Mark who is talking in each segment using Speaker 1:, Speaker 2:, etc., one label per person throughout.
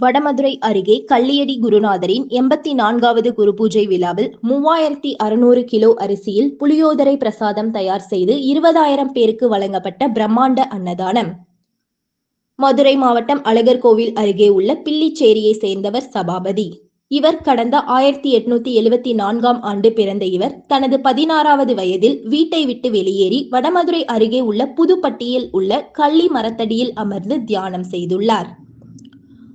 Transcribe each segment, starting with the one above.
Speaker 1: வடமதுரை அருகே கள்ளியடி குருநாதரின் எண்பத்தி நான்காவது குரு பூஜை விழாவில் மூவாயிரத்தி அறுநூறு கிலோ அரிசியில் புளியோதரை பிரசாதம் தயார் செய்து இருபதாயிரம் பேருக்கு வழங்கப்பட்ட பிரம்மாண்ட அன்னதானம். மதுரை மாவட்டம் அழகர்கோவில் அருகே உள்ள பில்லிச்சேரியை சேர்ந்தவர் சபாபதி. இவர் கடந்த ஆயிரத்தி எட்நூத்தி எழுவத்தி நான்காம் ஆண்டு பிறந்த இவர் தனது பதினாறாவது வயதில் வீட்டை விட்டு வெளியேறி வடமதுரை அருகே உள்ள புதுப்பட்டியில் உள்ள கள்ளி மரத்தடியில் அமர்ந்து தியானம் செய்துள்ளார்.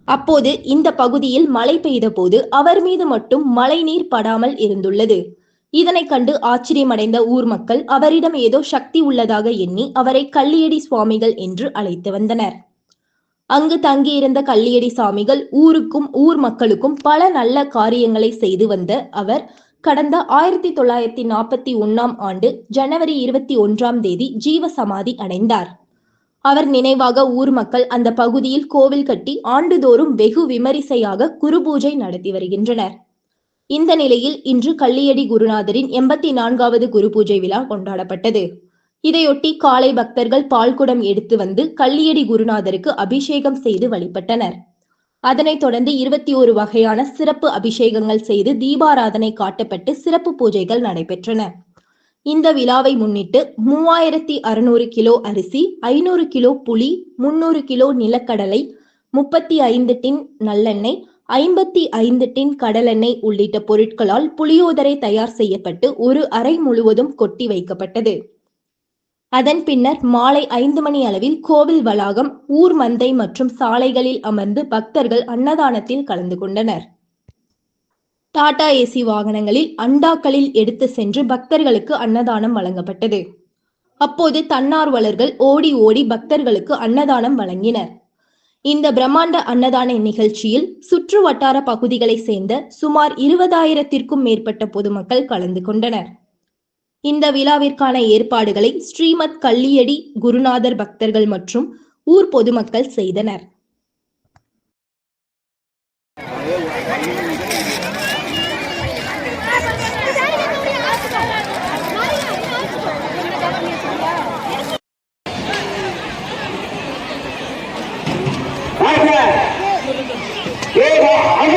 Speaker 1: அப்போது இந்த பகுதியில் மழை பெய்தபோது அவர் மீது மட்டும் மழைநீர் படாமல் இருந்துள்ளது. இதனை கண்டு ஆச்சரியமடைந்த ஊர் மக்கள் அவரிடம் ஏதோ சக்தி உள்ளதாக எண்ணி அவரை கள்ளியடி சுவாமிகள் என்று அழைத்து வந்தனர். அங்கு தங்கியிருந்த கள்ளியடி சாமிகள் ஊருக்கும் ஊர் மக்களுக்கும் பல நல்ல காரியங்களை செய்து வந்த அவர் கடந்த ஆயிரத்தி தொள்ளாயிரத்தி நாற்பத்தி ஒன்னாம் ஆண்டு ஜனவரி இருபத்தி ஒன்றாம் தேதி ஜீவ சமாதி அடைந்தார். அவர் நினைவாக ஊர் மக்கள் அந்த பகுதியில் கோவில் கட்டி ஆண்டுதோறும் வெகு விமரிசையாக குரு பூஜை நடத்தி வருகின்றனர். இந்த நிலையில் இன்று கள்ளியடி குருநாதரின் எண்பத்தி நான்காவது குரு பூஜை விழா கொண்டாடப்பட்டது. இதையொட்டி காலை பக்தர்கள் பால்குடம் எடுத்து வந்து கள்ளியடி குருநாதருக்கு அபிஷேகம் செய்து வழிபட்டனர். அதனைத் தொடர்ந்து இருபத்தி ஒரு வகையான சிறப்பு அபிஷேகங்கள் செய்து தீபாராதனை காட்டப்பட்டு சிறப்பு பூஜைகள் நடைபெற்றன. இந்த விழாவை முன்னிட்டு மூவாயிரத்தி அறுநூறு கிலோ அரிசி ஐநூறு கிலோ புளி முன்னூறு கிலோ நிலக்கடலை முப்பத்தி ஐந்து டின் நல்லெண்ணெய் ஐம்பத்தி ஐந்து டின் கடலெண்ணெய் உள்ளிட்ட பொருட்களால் புளியோதரை தயார் செய்யப்பட்டு ஒரு அறை முழுவதும் கொட்டி வைக்கப்பட்டது. அதன் பின்னர் மாலை ஐந்து மணி அளவில் கோவில் வளாகம் ஊர் மந்தை மற்றும் சாலைகளில் அமர்ந்து பக்தர்கள் அன்னதானத்தில் கலந்து கொண்டனர். டாடா ஏசி வாகனங்களில் அண்டாக்களில் எடுத்து சென்று பக்தர்களுக்கு அன்னதானம் வழங்கப்பட்டது. அப்போது தன்னார்வலர்கள் ஓடி ஓடி பக்தர்களுக்கு அன்னதானம் வழங்கினர். இந்த பிரம்மாண்ட அன்னதான நிகழ்ச்சியில் சுற்று வட்டார பகுதிகளை சேர்ந்த சுமார் இருபதாயிரத்திற்கும் மேற்பட்ட பொதுமக்கள் கலந்து கொண்டனர். இந்த விழாவிற்கான ஏற்பாடுகளை ஸ்ரீமத் கள்ளியடி குருநாதர் பக்தர்கள் மற்றும் ஊர் பொதுமக்கள் செய்தனர். ও